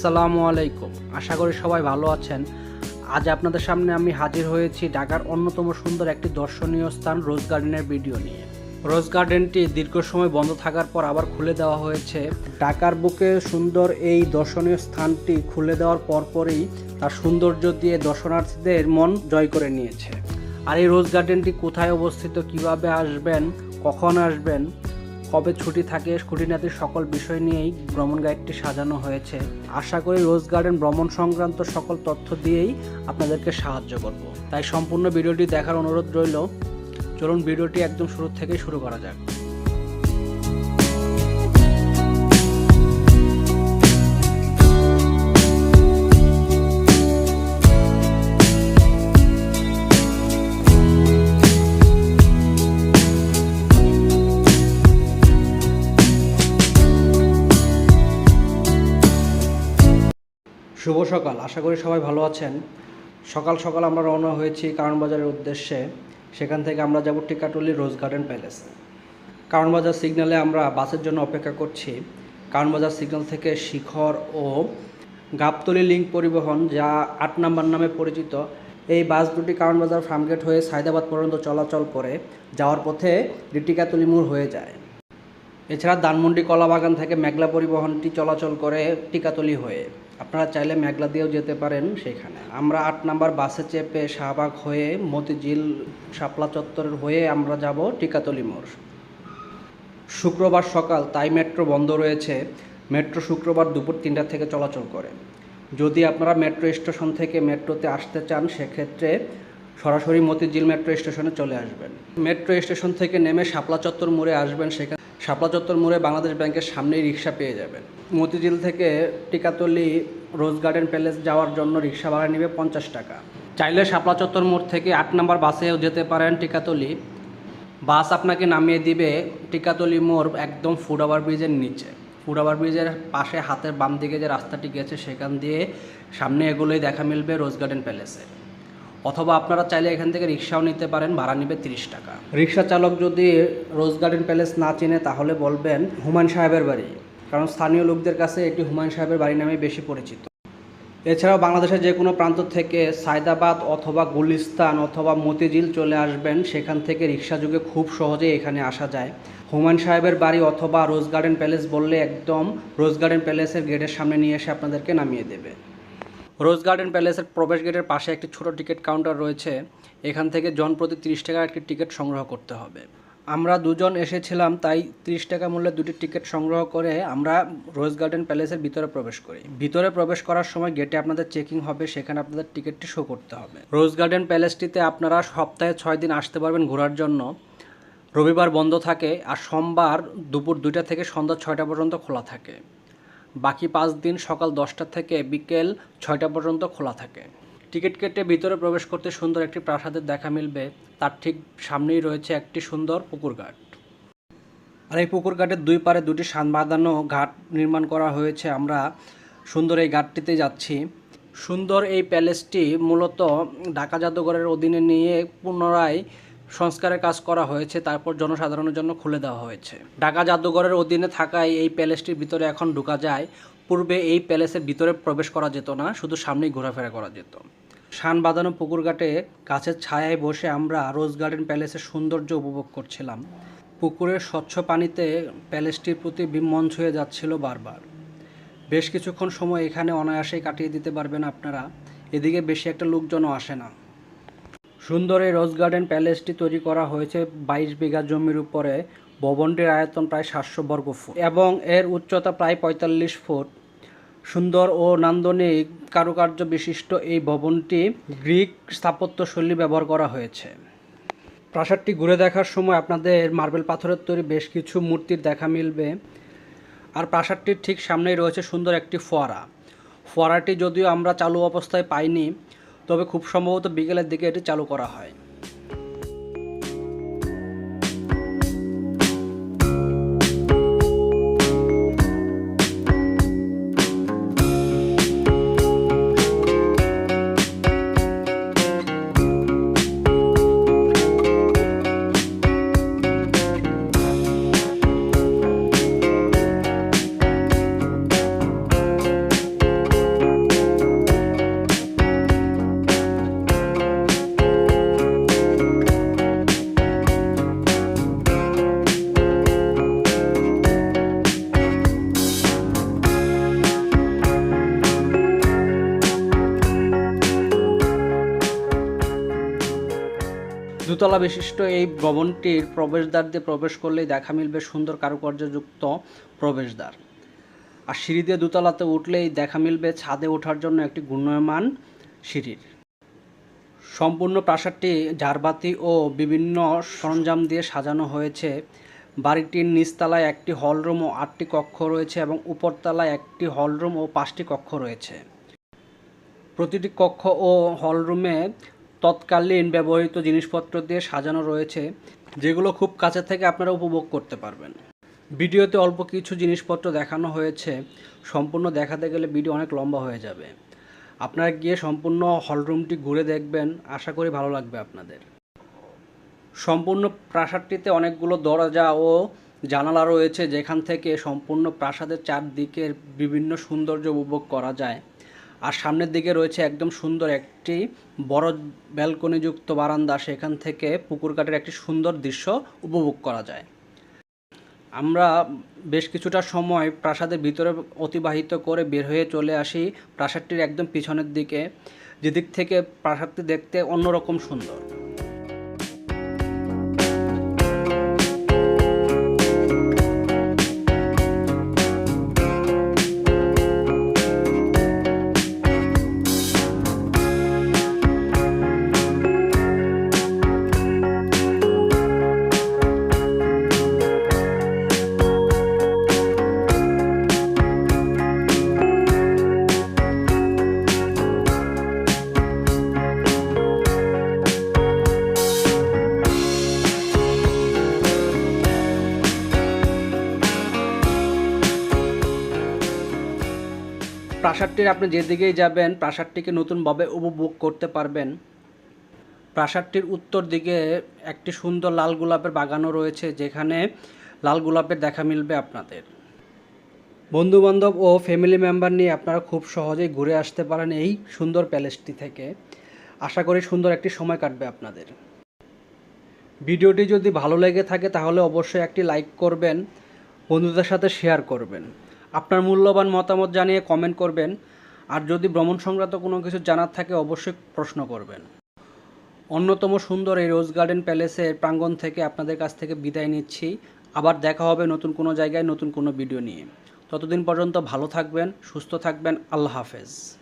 আসসালামু আলাইকুম। আশা করি সবাই ভালো আছেন। আজ আপনাদের সামনে আমি হাজির হয়েছি ঢাকার অন্যতম সুন্দর একটি দর্শনীয় স্থান, রোজ গার্ডেনের ভিডিও নিয়ে। রোজ গার্ডেনটি দীর্ঘ সময় বন্ধ থাকার পর আবার খুলে দেওয়া হয়েছে। ঢাকার বুকে সুন্দর এই দর্শনীয় স্থানটি খুলে দেওয়ার পরপরই তার সৌন্দর্য দিয়ে দর্শনার্থীদের মন জয় করে নিয়েছে। আর এই রোজ গার্ডেনটি কোথায় অবস্থিত, কীভাবে আসবেন, কখন আসবেন কবে ছুটি থাকে খুঁটিনাটি সকল বিষয় নিয়েই ভ্রমণ গাইডটি সাজানো হয়েছে। আশা করি রোজ গার্ডেন ভ্রমণ সংক্রান্ত সকল তথ্য দিয়েই আপনাদেরকে সাহায্য করব। তাই সম্পূর্ণ ভিডিওটি দেখার অনুরোধ রইল। চলুন ভিডিওটি একদম শুরু থেকেই শুরু করা যাক। শুভ সকাল। আশা করি সবাই ভালো আছেন। সকাল সকাল আমরা রওনা হয়েছি কারণবাজারের উদ্দেশ্যে। সেখান থেকে আমরা যাব টিকাটুলি রোজ গার্ডেন প্যালেস। কারণ বাজার সিগন্যালে আমরা বাসের জন্য অপেক্ষা করছি। কারণবাজার সিগন্যাল থেকে শিখর ও গাবতলি লিঙ্ক পরিবহন, যা আট নাম্বার নামে পরিচিত। এই বাস দুটি কারণবাজার ফার্মগেট হয়ে সায়দাবাদ পর্যন্ত চলাচল করে, যাওয়ার পথে টিকাতলি মোড় হয়ে যায়। এছাড়া ধানমন্ডি কলাবাগান থেকে মেঘলা পরিবহনটি চলাচল করে টিকাতলি হয়ে। আপনারা চাইলে মেঘলা দিয়েও যেতে পারেন সেখানে। আমরা আট নাম্বার বাসে চেপে শাহবাগ হয়ে মতিঝিল শাপলা চত্বরের হয়ে আমরা যাব টিকাতলি মোড়। শুক্রবার সকাল তাই মেট্রো বন্ধ রয়েছে। মেট্রো শুক্রবার দুপুর তিনটা থেকে চলাচল করে। যদি আপনারা মেট্রো স্টেশন থেকে মেট্রোতে আসতে চান, সেক্ষেত্রে সরাসরি মতিঝিল মেট্রো স্টেশনে চলে আসবেন। মেট্রো স্টেশন থেকে নেমে শাপলা চত্বর মোড়ে আসবেন, সেখানে শাপলা চত্বর মোড়ে বাংলাদেশ ব্যাংকের সামনেই রিক্সা পেয়ে যাবেন। মতিঝিল থেকে টিকাতলি রোজ গার্ডেন প্যালেস যাওয়ার জন্য রিক্সা ভাড়া নেবে পঞ্চাশ টাকা। চাইলে শাপলা চত্বর মোড় থেকে আট নম্বর বাসেও যেতে পারেন টিকাতলি। বাস আপনাকে নামিয়ে দিবে টিকাতলি মোড় একদম ফুড ওভার ব্রিজের নিচে। ফুড ওভার ব্রিজের পাশে হাতের বাম দিকে যে রাস্তাটি গেছে, সেখান দিয়ে সামনে এগুলোই দেখা মিলবে রোজ গার্ডেন প্যালেসে। অথবা আপনারা চাইলে এখান থেকে রিক্সাও নিতে পারেন, ভাড়া নেবে তিরিশ টাকা। রিক্সা চালক যদি রোজ গার্ডেন প্যালেস না চেনে, তাহলে বলবেন হুমায়ুন সাহেবের বাড়ি। কারণ স্থানীয় লোকদের কাছে এটি হুমায়ুন সাহেবের বাড়ি নামে বেশি পরিচিত। এছাড়াও বাংলাদেশের যে কোনো প্রান্ত থেকে সায়দাবাদ অথবা গুলিস্তান অথবা মতিঝিল চলে আসবেন, সেখান থেকে রিক্সা যুগে খুব সহজে এখানে আসা যায়। হুমায়ুন সাহেবের বাড়ি অথবা রোজ গার্ডেন প্যালেস বললে একদম রোজ গার্ডেন প্যালেসের গেটের সামনে নিয়ে এসে আপনাদেরকে নামিয়ে দেবে। রোজ গার্ডেন প্যালেসের প্রবেশ গেটের পাশে একটি ছোট টিকিট কাউন্টার রয়েছে। এখান থেকে জন প্রতি তিরিশ টাকার একটি টিকিট সংগ্রহ করতে হবে। আমরা দুজন এসেছিলাম, তাই তিরিশ টাকা মূল্যে দুটি টিকিট সংগ্রহ করে আমরা রোজ গার্ডেন প্যালেসের ভিতরে প্রবেশ করি। ভিতরে প্রবেশ করার সময় গেটে আপনাদের চেকিং হবে, সেখানে আপনাদের টিকিটটি শো করতে হবে। রোজ গার্ডেন প্যালেসটিতে আপনারা সপ্তাহে ছয় দিন আসতে পারবেন ঘোরার জন্য। রবিবার বন্ধ থাকে আর সোমবার দুপুর দুইটা থেকে সন্ধ্যা ছয়টা পর্যন্ত খোলা থাকে। বাকি পাঁচ দিন সকাল দশটা থেকে বিকেল ছয়টা পর্যন্ত খোলা থাকে। টিকিট কেটে ভিতরে প্রবেশ করতে সুন্দর একটি প্রাসাদের দেখা মিলবে। তার ঠিক সামনেই রয়েছে একটি সুন্দর পুকুর ঘাট। আর এই পুকুর ঘাটের দুই পারে দুটি সান বাঁধানো ঘাট নির্মাণ করা হয়েছে। আমরা সুন্দর এই ঘাটটিতে যাচ্ছি। সুন্দর এই প্যালেসটি মূলত ঢাকা জাদুঘরের অধীনে নিয়ে পুনরায় সংস্কারের কাজ করা হয়েছে, তারপর জনসাধারণের জন্য খুলে দেওয়া হয়েছে। ঢাকা জাদুঘরের অধীনে থাকায় এই প্যালেসটির ভিতরে এখন ঢুকা যায়। পূর্বে এই প্যালেসের ভিতরে প্রবেশ করা যেত না, শুধু সামনেই ঘোরাফেরা করা যেত। শান বাঁধানো পুকুর ঘাটে গাছের ছায়ায় বসে আমরা রোজ গার্ডেন প্যালেসের সৌন্দর্য উপভোগ করছিলাম। পুকুরের স্বচ্ছ পানিতে প্যালেসটির প্রতি মন ছুঁয়ে যাচ্ছিল বারবার। বেশ কিছুক্ষণ সময় এখানে অনায়াসেই কাটিয়ে দিতে পারবেন আপনারা। এদিকে বেশি একটা লোকজনও আসে না। সুন্দর এই রোজ গার্ডেন প্যালেসটি তৈরি করা হয়েছে বাইশ বিঘা জমির উপরে। ভবনটির আয়তন প্রায় সাতশো বর্গ ফুট এবং এর উচ্চতা প্রায় পঁয়তাল্লিশ ফুট। সুন্দর ও নান্দনিক কারুকার্য বিশিষ্ট এই ভবনটি গ্রিক স্থাপত্যশৈলী ব্যবহার করা হয়েছে। প্রাসাদটি ঘুরে দেখার সময় আপনাদের মার্বেল পাথরের তৈরি বেশ কিছু মূর্তির দেখা মিলবে। আর প্রাসাদটির ঠিক সামনেই রয়েছে সুন্দর একটি ফোয়ারা। ফোয়ারাটি যদিও আমরা চালু অবস্থায় পাইনি তবে খুব সম্ভবত বিকেলের দিকে এটি চালু করা হয়। দুতলা বিশিষ্ট এই ভবনটির প্রবেশদ্বার দিয়ে প্রবেশ করলেই দেখা মিলবে সুন্দর কারুকার্যযুক্ত প্রবেশদ্বার। আর সিঁড়ি দিয়ে দোতলাতে উঠলেই দেখা মিলবে ছাদে ওঠার জন্য একটি ঘূর্ণয়মান সিঁড়ির। সম্পূর্ণ প্রাসাদটি ঝাড়বাতি ও বিভিন্ন সরঞ্জাম দিয়ে সাজানো হয়েছে। বাড়িটির নিচতলায় একটি হলরুম ও আটটি কক্ষ রয়েছে এবং উপরতলায় একটি হলরুম ও পাঁচটি কক্ষ রয়েছে। প্রতিটি কক্ষ ও হলরুমে তৎকালীন ব্যবহৃত জিনিসপত্র দিয়ে সাজানো রয়েছে, যেগুলো খুব কাছে থেকে আপনারা উপভোগ করতে পারবেন। ভিডিওতে অল্প কিছু জিনিসপত্র দেখানো হয়েছে, সম্পূর্ণ দেখাতে গেলে ভিডিও অনেক লম্বা হয়ে যাবে। আপনারা গিয়ে সম্পূর্ণ হলরুমটি ঘুরে দেখবেন, আশা করি ভালো লাগবে আপনাদের। সম্পূর্ণ প্রাসাদটিতে অনেকগুলো দরজা ও জানালা রয়েছে, যেখান থেকে সম্পূর্ণ প্রাসাদের চারদিকের বিভিন্ন সৌন্দর্য উপভোগ করা যায়। আর সামনের দিকে রয়েছে একদম সুন্দর একটি বড় ব্যালকনিযুক্ত বারান্দা। সেখান থেকে পুকুর কাটের একটি সুন্দর দৃশ্য উপভোগ করা যায়। আমরা বেশ কিছুটা সময় প্রাসাদের ভিতরে অতিবাহিত করে বের হয়ে চলে আসি প্রাসাদটির একদম পিছনের দিকে। যেদিক থেকে প্রাসাদটি দেখতে অন্যরকম সুন্দর। প্রাসাদটির আপনি যেদিকেই যাবেন, প্রাসাদটিকে নতুনভাবে উপভোগ করতে পারবেন। প্রাসাদটির উত্তর দিকে একটি সুন্দর লাল গোলাপের বাগানও রয়েছে, যেখানে লাল গোলাপের দেখা মিলবে আপনাদের। বন্ধুবান্ধব ও ফ্যামিলি মেম্বার নিয়ে আপনারা খুব সহজেই ঘুরে আসতে পারেন এই সুন্দর প্যালেসটি থেকে। আশা করি সুন্দর একটি সময় কাটবে আপনাদের। ভিডিওটি যদি ভালো লেগে থাকে, তাহলে অবশ্যই একটি লাইক করবেন, বন্ধুদের সাথে শেয়ার করবেন। আপনার মূল্যবান মতামত জানিয়ে কমেন্ট করবেন। আর যদি ভ্রমণ সংক্রান্ত কোনো কিছু জানার থাকে, অবশ্যই প্রশ্ন করবেন। অন্যতম সুন্দর এই রোজ গার্ডেন প্যালেসের প্রাঙ্গণ থেকে আপনাদের কাছ থেকে বিদায় নিচ্ছি। আবার দেখা হবে নতুন কোনো জায়গায়, নতুন কোনো ভিডিও নিয়ে। ততদিন পর্যন্ত ভালো থাকবেন, সুস্থ থাকবেন। আল্লাহ হাফেজ।